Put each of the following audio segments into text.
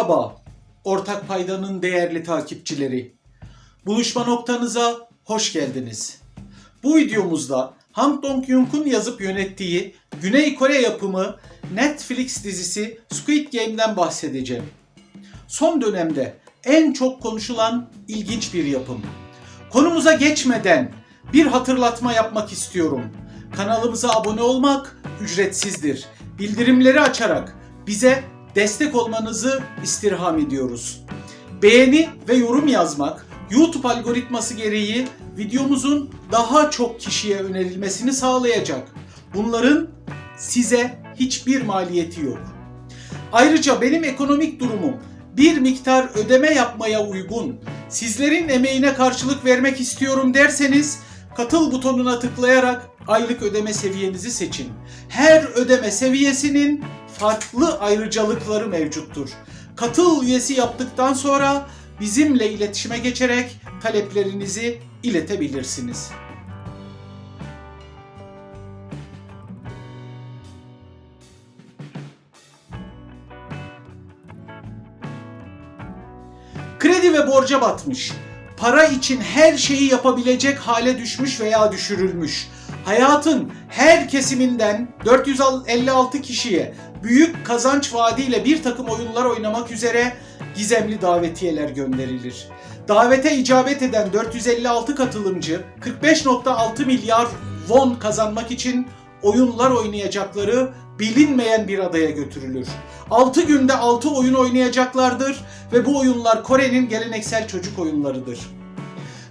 Merhaba ortak paydanın değerli takipçileri. Buluşma noktanıza hoş geldiniz. Bu videomuzda Han Dong-hyuk'un yazıp yönettiği Güney Kore yapımı Netflix dizisi Squid Game'den bahsedeceğim. Son dönemde en çok konuşulan ilginç bir yapım. Konumuza geçmeden bir hatırlatma yapmak istiyorum. Kanalımıza abone olmak ücretsizdir. Bildirimleri açarak bize destek olmanızı istirham ediyoruz. Beğeni ve yorum yazmak YouTube algoritması gereği videomuzun daha çok kişiye önerilmesini sağlayacak. Bunların size hiçbir maliyeti yok. Ayrıca benim ekonomik durumum bir miktar ödeme yapmaya uygun. Sizlerin emeğine karşılık vermek istiyorum derseniz katıl butonuna tıklayarak aylık ödeme seviyenizi seçin. Her ödeme seviyesinin farklı ayrıcalıkları mevcuttur. Katıl üyesi yaptıktan sonra bizimle iletişime geçerek taleplerinizi iletebilirsiniz. Kredi ve borca batmış. Para için her şeyi yapabilecek hale düşmüş veya düşürülmüş. Hayatın her kesiminden 456 kişiye büyük kazanç vaadiyle bir takım oyunlar oynamak üzere gizemli davetiyeler gönderilir. Davete icabet eden 456 katılımcı 45.6 milyar won kazanmak için oyunlar oynayacakları bilinmeyen bir adaya götürülür. 6 günde 6 oyun oynayacaklardır ve bu oyunlar Kore'nin geleneksel çocuk oyunlarıdır.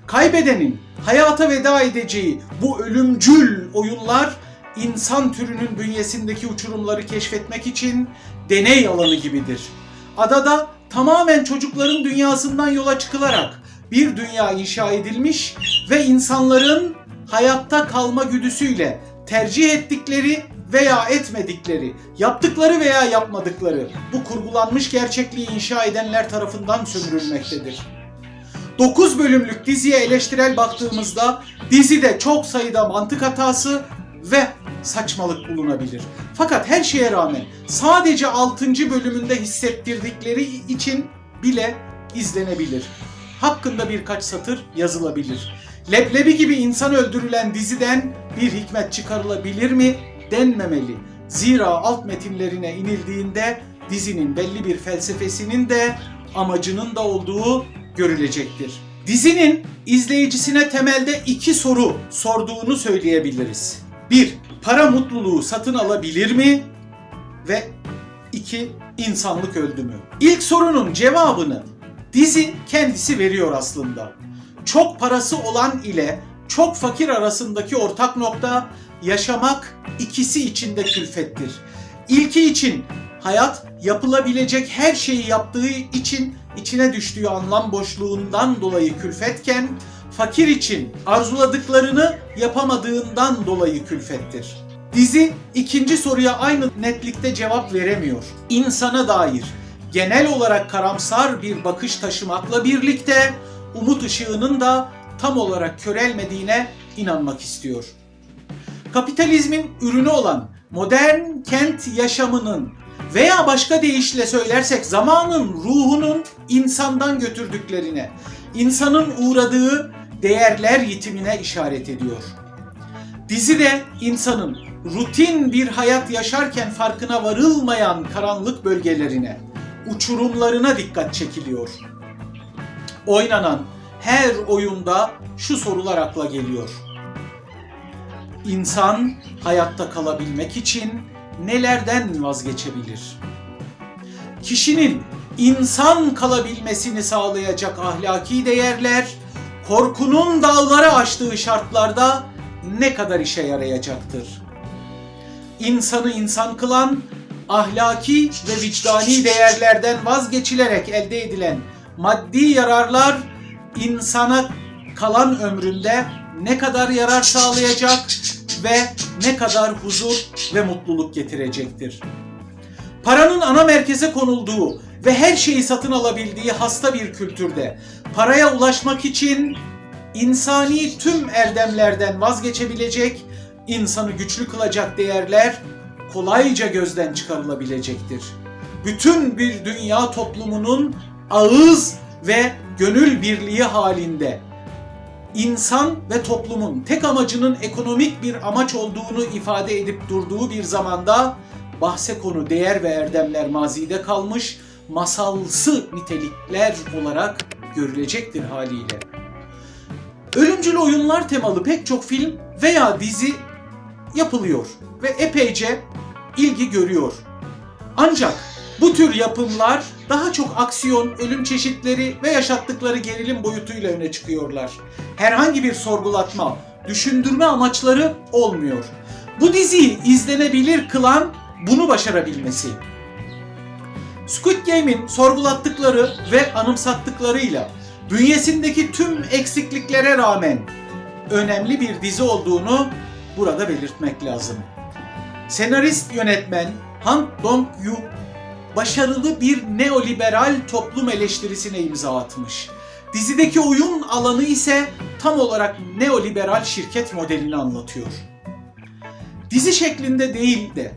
Kaybedenin hayata veda edeceği bu ölümcül oyunlar insan türünün bünyesindeki uçurumları keşfetmek için deney alanı gibidir. Adada tamamen çocukların dünyasından yola çıkılarak bir dünya inşa edilmiş ve insanların hayatta kalma güdüsüyle tercih ettikleri veya etmedikleri, yaptıkları veya yapmadıkları bu kurgulanmış gerçekliği inşa edenler tarafından sömürülmektedir. 9 bölümlük diziye eleştirel baktığımızda dizide çok sayıda mantık hatası ve saçmalık bulunabilir. Fakat her şeye rağmen sadece 6. bölümünde hissettirdikleri için bile izlenebilir. Hakkında birkaç satır yazılabilir. Leblebi gibi insan öldürülen diziden bir hikmet çıkarılabilir mi denmemeli. Zira alt metinlerine inildiğinde dizinin belli bir felsefesinin de amacının da olduğu görülecektir. Dizinin izleyicisine temelde iki soru sorduğunu söyleyebiliriz. 1. Para mutluluğu satın alabilir mi? Ve 2. insanlık öldü mü? İlk sorunun cevabını dizi kendisi veriyor aslında. Çok parası olan ile çok fakir arasındaki ortak nokta yaşamak ikisi için de külfettir. İlki için hayat yapılabilecek her şeyi yaptığı için içine düştüğü anlam boşluğundan dolayı külfetken fakir için arzuladıklarını yapamadığından dolayı külfettir. Dizi ikinci soruya aynı netlikte cevap veremiyor. İnsana dair genel olarak karamsar bir bakış taşımakla birlikte umut ışığının da tam olarak körelmediğine inanmak istiyor. Kapitalizmin ürünü olan modern kent yaşamının veya başka deyişle söylersek zamanın ruhunun insandan götürdüklerine, insanın uğradığı değerler yitimine işaret ediyor. Dizi de insanın rutin bir hayat yaşarken farkına varılmayan karanlık bölgelerine, uçurumlarına dikkat çekiliyor. Oynanan her oyunda şu sorular akla geliyor. İnsan hayatta kalabilmek için nelerden vazgeçebilir? Kişinin insan kalabilmesini sağlayacak ahlaki değerler korkunun dağları aştığı şartlarda ne kadar işe yarayacaktır? İnsanı insan kılan ahlaki ve vicdani değerlerden vazgeçilerek elde edilen maddi yararlar insana kalan ömründe ne kadar yarar sağlayacak ve ne kadar huzur ve mutluluk getirecektir. Paranın ana merkeze konulduğu ve her şeyi satın alabildiği hasta bir kültürde paraya ulaşmak için insani tüm erdemlerden vazgeçebilecek, insanı güçlü kılacak değerler kolayca gözden çıkarılabilecektir. bütün bir dünya toplumunun ağız ve gönül birliği halinde insan ve toplumun tek amacının ekonomik bir amaç olduğunu ifade edip durduğu bir zamanda bahse konu değer ve erdemler mazide kalmış, masalsı nitelikler olarak görülecektir haliyle. Ölümcül oyunlar temalı pek çok film veya dizi yapılıyor ve epeyce ilgi görüyor. Ancak bu tür yapımlar daha çok aksiyon, ölüm çeşitleri ve yaşattıkları gerilim boyutuyla öne çıkıyorlar. Herhangi bir sorgulatma, düşündürme amaçları olmuyor. Bu diziyi izlenebilir kılan bunu başarabilmesi. Squid Game'in sorgulattıkları ve anımsattıklarıyla bünyesindeki tüm eksikliklere rağmen önemli bir dizi olduğunu burada belirtmek lazım. Senarist yönetmen Han Dong-yu başarılı bir neoliberal toplum eleştirisine imza atmış. Dizideki oyun alanı ise tam olarak neoliberal şirket modelini anlatıyor. Dizi şeklinde değil de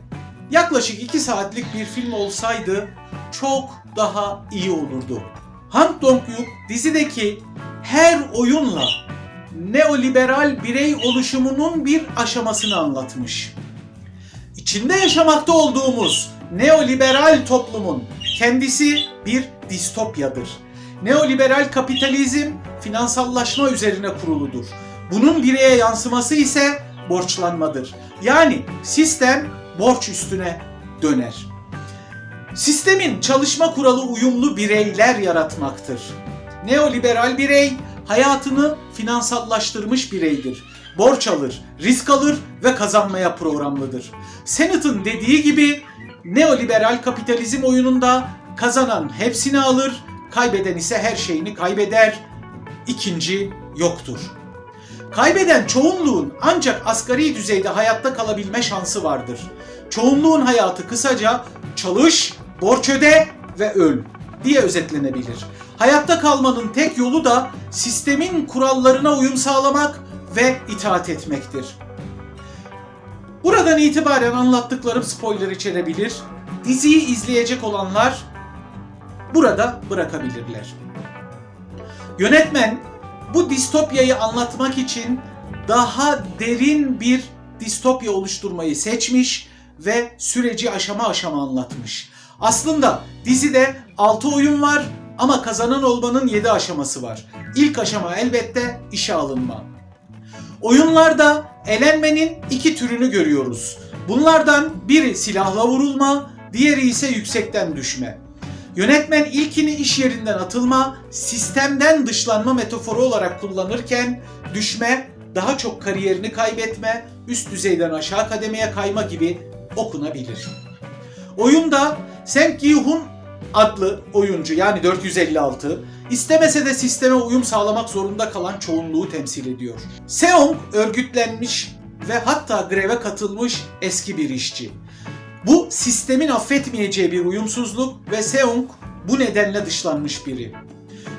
yaklaşık 2 saatlik bir film olsaydı çok daha iyi olurdu. Han Dong-yuk dizideki her oyunla neoliberal birey oluşumunun bir aşamasını anlatmış. İçinde yaşamakta olduğumuz neoliberal toplumun kendisi bir distopyadır. Neoliberal kapitalizm finansallaşma üzerine kuruludur. Bunun bireye yansıması ise borçlanmadır. Yani sistem borç üstüne döner. Sistemin çalışma kuralı uyumlu bireyler yaratmaktır. Neoliberal birey hayatını finansallaştırmış bireydir. Borç alır, risk alır ve kazanmaya programlıdır. Sennett'ın dediği gibi neoliberal kapitalizm oyununda kazanan hepsini alır, kaybeden ise her şeyini kaybeder. İkinci yoktur. Kaybeden çoğunluğun ancak asgari düzeyde hayatta kalabilme şansı vardır. Çoğunluğun hayatı kısaca çalış, borç öde ve öl diye özetlenebilir. Hayatta kalmanın tek yolu da sistemin kurallarına uyum sağlamak ve itaat etmektir. Buradan itibaren anlattıklarım spoiler içerebilir. Diziyi izleyecek olanlar burada bırakabilirler. Yönetmen bu distopyayı anlatmak için daha derin bir distopya oluşturmayı seçmiş ve süreci aşama aşama anlatmış. Aslında dizide 6 oyun var ama kazanan olmanın 7 aşaması var. İlk aşama elbette işe alınma. Oyunlarda elenmenin iki türünü görüyoruz. Bunlardan biri silahla vurulma, diğeri ise yüksekten düşme. Yönetmen ilkini iş yerinden atılma, sistemden dışlanma metaforu olarak kullanırken düşme daha çok kariyerini kaybetme, üst düzeyden aşağı kademeye kayma gibi okunabilir. Oyunda Seng Gi-hun adlı oyuncu yani 456 istemese de sisteme uyum sağlamak zorunda kalan çoğunluğu temsil ediyor. Seong örgütlenmiş ve hatta greve katılmış eski bir işçi. Bu sistemin affetmeyeceği bir uyumsuzluk ve Seong bu nedenle dışlanmış biri.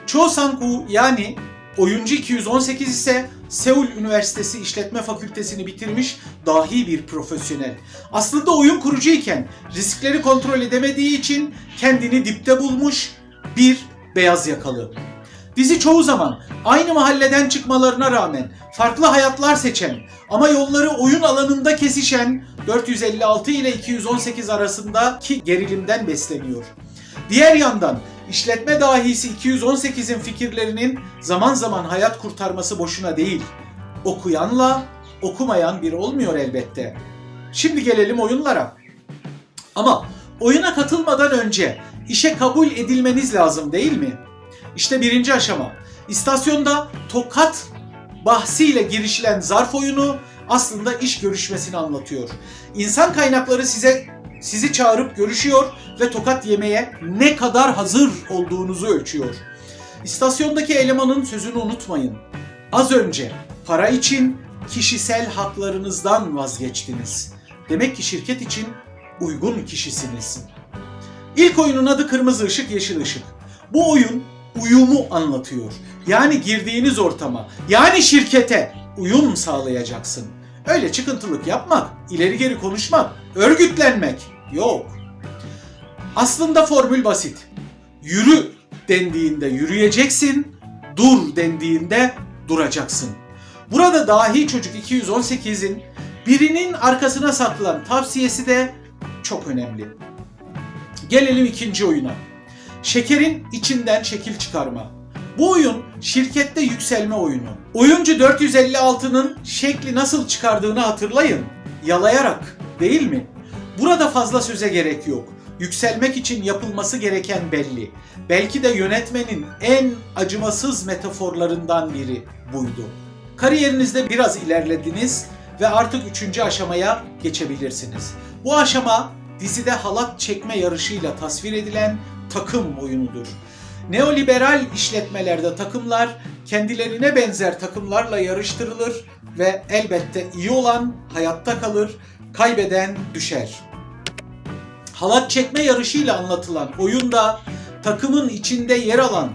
Cho Sang-woo yani oyuncu 218 ise Seul Üniversitesi İşletme Fakültesini bitirmiş dahi bir profesyonel. Aslında oyun kurucuyken riskleri kontrol edemediği için kendini dipte bulmuş bir beyaz yakalı. Dizi çoğu zaman aynı mahalleden çıkmalarına rağmen farklı hayatlar seçen ama yolları oyun alanında kesişen 456 ile 218 arasındaki gerilimden besleniyor. Diğer yandan işletme dahisi 218'in fikirlerinin zaman zaman hayat kurtarması boşuna değil. Okuyanla okumayan bir olmuyor elbette. Şimdi gelelim oyunlara. Ama oyuna katılmadan önce işe kabul edilmeniz lazım değil mi? İşte birinci aşama. İstasyonda tokat bahsiyle girişilen zarf oyunu aslında iş görüşmesini anlatıyor. İnsan kaynakları size sizi çağırıp görüşüyor ve tokat yemeye ne kadar hazır olduğunuzu ölçüyor. İstasyondaki elemanın sözünü unutmayın. Az önce para için kişisel haklarınızdan vazgeçtiniz. Demek ki şirket için uygun kişisiniz. İlk oyunun adı Kırmızı Işık Yeşil Işık. Bu oyun uyumu anlatıyor. Yani girdiğiniz ortama, yani şirkete uyum sağlayacaksın. Öyle çıkıntılık yapmak, ileri geri konuşmak, örgütlenmek yok. Aslında formül basit. Yürü dendiğinde yürüyeceksin, dur dendiğinde duracaksın. Burada dahi çocuk 218'in birinin arkasına saklan tavsiyesi de çok önemli. Gelelim ikinci oyuna. Şekerin içinden şekil çıkarma. Bu oyun şirkette yükselme oyunu. Oyuncu 456'nın şekli nasıl çıkardığını hatırlayın. Yalayarak değil mi? Burada fazla söze gerek yok. Yükselmek için yapılması gereken belli. Belki de yönetmenin en acımasız metaforlarından biri buydu. Kariyerinizde biraz ilerlediniz ve artık üçüncü aşamaya geçebilirsiniz. Bu aşama dizide halat çekme yarışıyla tasvir edilen takım oyunudur. Neoliberal işletmelerde takımlar kendilerine benzer takımlarla yarıştırılır ve elbette iyi olan hayatta kalır, kaybeden düşer. Halat çekme yarışıyla anlatılan oyunda takımın içinde yer alan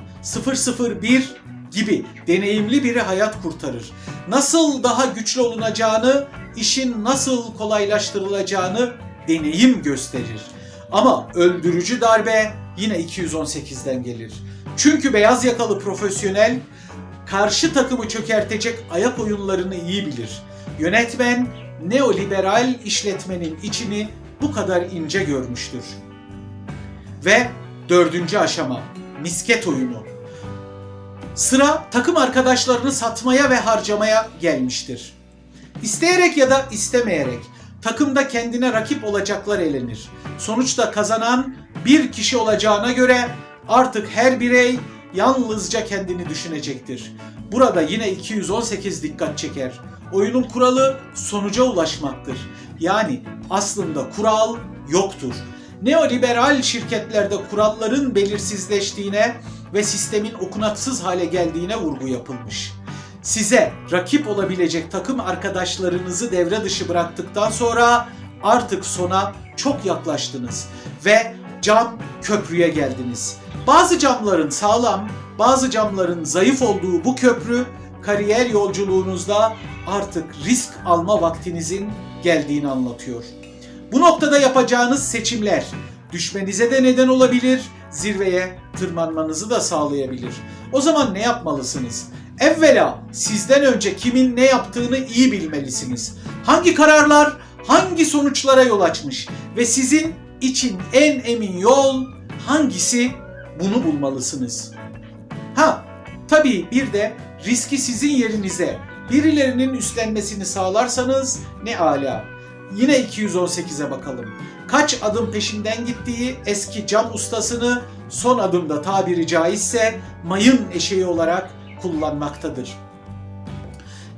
001 gibi deneyimli biri hayat kurtarır. Nasıl daha güçlü olunacağını, işin nasıl kolaylaştırılacağını deneyim gösterir. Ama öldürücü darbe yine 218'den gelir. Çünkü beyaz yakalı profesyonel karşı takımı çökertecek ayak oyunlarını iyi bilir. Yönetmen neoliberal işletmenin içini bu kadar ince görmüştür. Ve dördüncü aşama misket oyunu. Sıra takım arkadaşlarını satmaya ve harcamaya gelmiştir. İsteyerek ya da istemeyerek takımda kendine rakip olacaklar elenir. Sonuçta kazanan bir kişi olacağına göre artık her birey yalnızca kendini düşünecektir. Burada yine 218 dikkat çeker. Oyunun kuralı sonuca ulaşmaktır. Yani aslında kural yoktur. Neoliberal şirketlerde kuralların belirsizleştiğine ve sistemin okunaksız hale geldiğine vurgu yapılmış. Size rakip olabilecek takım arkadaşlarınızı devre dışı bıraktıktan sonra artık sona çok yaklaştınız ve cam köprüye geldiniz. Bazı camların sağlam, bazı camların zayıf olduğu bu köprü kariyer yolculuğunuzda artık risk alma vaktinizin geldiğini anlatıyor. Bu noktada yapacağınız seçimler düşmenize de neden olabilir, zirveye tırmanmanızı da sağlayabilir. O zaman ne yapmalısınız? Evvela sizden önce kimin ne yaptığını iyi bilmelisiniz. Hangi kararlar hangi sonuçlara yol açmış ve sizin için en emin yol hangisi bunu bulmalısınız. Ha, tabii bir de riski sizin yerinize birilerinin üstlenmesini sağlarsanız ne ala. Yine 218'e bakalım. Kaç adım peşinden gittiği eski cam ustasını son adımda tabiri caizse mayın eşeği olarak kullanmaktadır.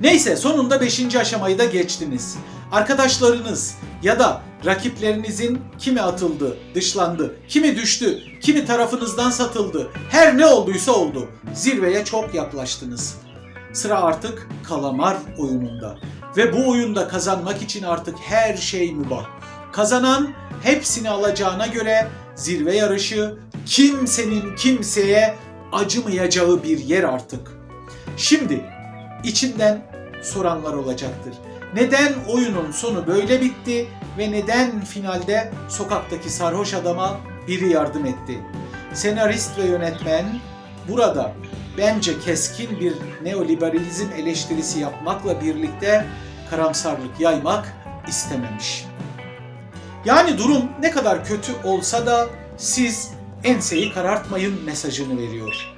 Neyse sonunda 5. aşamayı da geçtiniz. Arkadaşlarınız ya da rakiplerinizin kimi atıldı, dışlandı, kimi düştü, kimi tarafınızdan satıldı. Her ne olduysa oldu. Zirveye çok yaklaştınız. Sıra artık kalamar oyununda. Ve bu oyunda kazanmak için artık her şey mübah. Kazanan hepsini alacağına göre zirve yarışı kimsenin kimseye acımayacağı bir yer artık. Şimdi içinden soranlar olacaktır. Neden oyunun sonu böyle bitti ve neden finalde sokaktaki sarhoş adama biri yardım etti? Senarist ve yönetmen burada bence keskin bir neoliberalizm eleştirisi yapmakla birlikte karamsarlık yaymak istememiş. Yani durum ne kadar kötü olsa da siz enseyi karartmayın mesajını veriyor.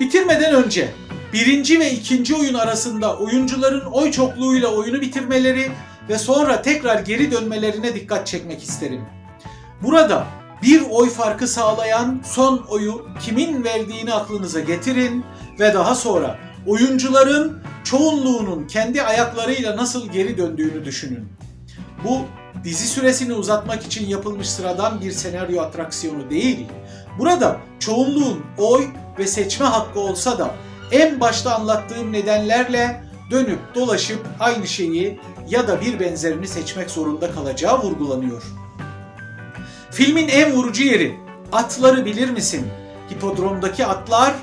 Bitirmeden önce birinci ve ikinci oyun arasında oyuncuların oy çokluğuyla oyunu bitirmeleri ve sonra tekrar geri dönmelerine dikkat çekmek isterim. Burada bir oy farkı sağlayan son oyu kimin verdiğini aklınıza getirin ve daha sonra oyuncuların çoğunluğunun kendi ayaklarıyla nasıl geri döndüğünü düşünün. Bu dizi süresini uzatmak için yapılmış sıradan bir senaryo atraksiyonu değil. Burada çoğunluğun oy ve seçme hakkı olsa da en başta anlattığım nedenlerle dönüp dolaşıp aynı şeyi ya da bir benzerini seçmek zorunda kalacağı vurgulanıyor. Filmin en vurucu yeri atları bilir misin? Hipodromdaki atlar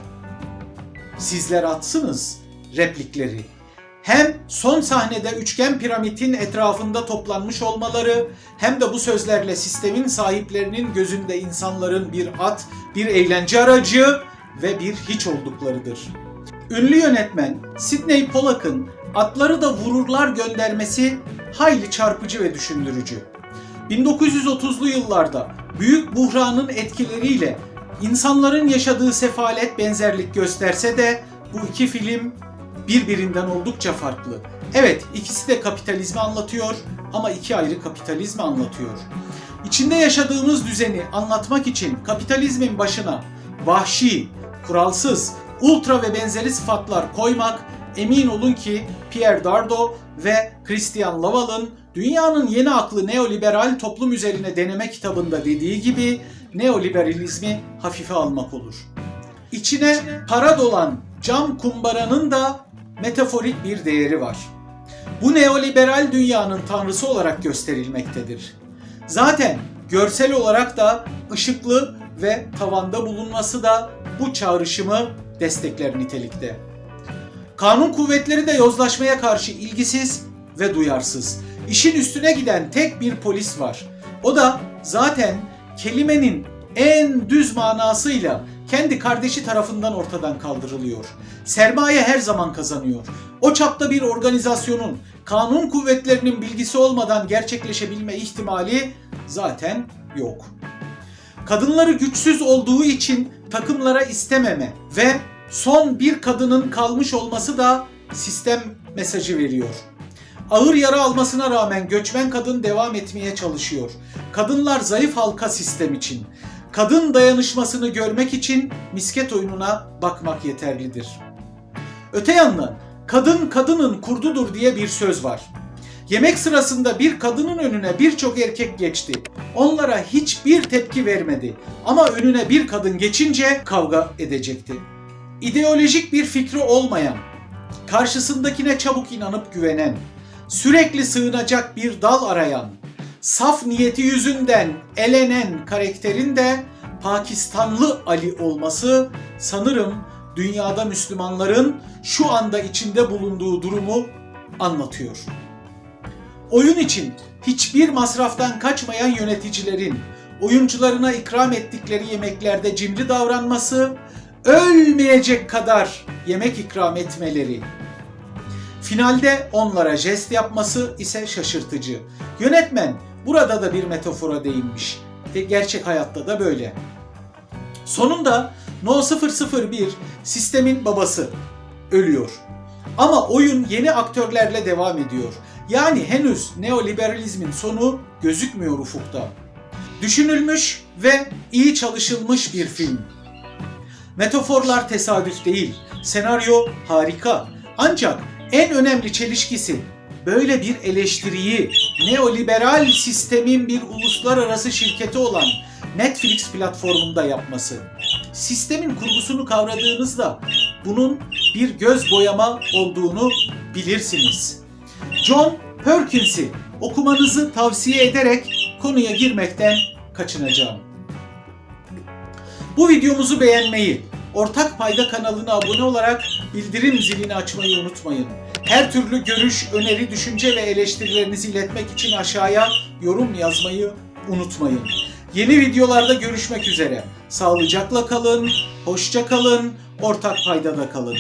sizler atsınız replikleri. hem son sahnede üçgen piramidin etrafında toplanmış olmaları hem de bu sözlerle sistemin sahiplerinin gözünde insanların bir at, bir eğlence aracı ve bir hiç olduklarıdır. Ünlü yönetmen Sidney Pollack'ın atları da vururlar göndermesi hayli çarpıcı ve düşündürücü. 1930'lu yıllarda büyük buhranın etkileriyle insanların yaşadığı sefalet benzerlik gösterse de bu iki film birbirinden oldukça farklı. Evet, ikisi de kapitalizmi anlatıyor ama iki ayrı kapitalizmi anlatıyor. İçinde yaşadığımız düzeni anlatmak için kapitalizmin başına vahşi, kuralsız, ultra ve benzeri sıfatlar koymak emin olun ki Pierre Dardo ve Christian Laval'ın Dünyanın Yeni Aklı Neoliberal Toplum Üzerine Deneme kitabında dediği gibi neoliberalizmi hafife almak olur. İçine para dolan cam kumbaranın da metaforik bir değeri var. Bu neoliberal dünyanın tanrısı olarak gösterilmektedir. Zaten görsel olarak da ışıklı ve tavanda bulunması da bu çağrışımı destekler nitelikte. Kanun kuvvetleri de yozlaşmaya karşı ilgisiz ve duyarsız. İşin üstüne giden tek bir polis var. O da zaten kelimenin en düz manasıyla kendi kardeşi tarafından ortadan kaldırılıyor. Sermaye her zaman kazanıyor. O çapta bir organizasyonun kanun kuvvetlerinin bilgisi olmadan gerçekleşebilme ihtimali zaten yok. Kadınları güçsüz olduğu için takımlara istememe ve son bir kadının kalmış olması da sistem mesajı veriyor. Ağır yara almasına rağmen göçmen kadın devam etmeye çalışıyor. Kadınlar zayıf halka sistem için. Kadın dayanışmasını görmek için misket oyununa bakmak yeterlidir. Öte yandan kadın kadının kurdudur diye bir söz var. Yemek sırasında bir kadının önüne birçok erkek geçti. Onlara hiçbir tepki vermedi. Ama önüne bir kadın geçince kavga edecekti. İdeolojik bir fikri olmayan, karşısındakine çabuk inanıp güvenen, sürekli sığınacak bir dal arayan, saf niyeti yüzünden elenen karakterin de Pakistanlı Ali olması sanırım dünyada Müslümanların şu anda içinde bulunduğu durumu anlatıyor. Oyun için hiçbir masraftan kaçmayan yöneticilerin oyuncularına ikram ettikleri yemeklerde cimri davranması, ölmeyecek kadar yemek ikram etmeleri, finalde onlara jest yapması ise şaşırtıcı. Yönetmen burada da bir metafora değinmiş ve gerçek hayatta da böyle. Sonunda No 001 sistemin babası ölüyor. Ama oyun yeni aktörlerle devam ediyor. Yani henüz neoliberalizmin sonu gözükmüyor ufukta. Düşünülmüş ve iyi çalışılmış bir film. Metaforlar tesadüf değil. Senaryo harika. Ancak en önemli çelişkisi böyle bir eleştiriyi neoliberal sistemin bir uluslararası şirketi olan Netflix platformunda yapması. Sistemin kurgusunu kavradığınızda bunun bir göz boyama olduğunu bilirsiniz. John Perkins'i okumanızı tavsiye ederek konuya girmekten kaçınacağım. Bu videomuzu beğenmeyi, Ortak Payda kanalına abone olarak bildirim zilini açmayı unutmayın. Her türlü görüş, öneri, düşünce ve eleştirilerinizi iletmek için aşağıya yorum yazmayı unutmayın. Yeni videolarda görüşmek üzere. Sağlıcakla kalın, hoşça kalın, ortak paydada kalın.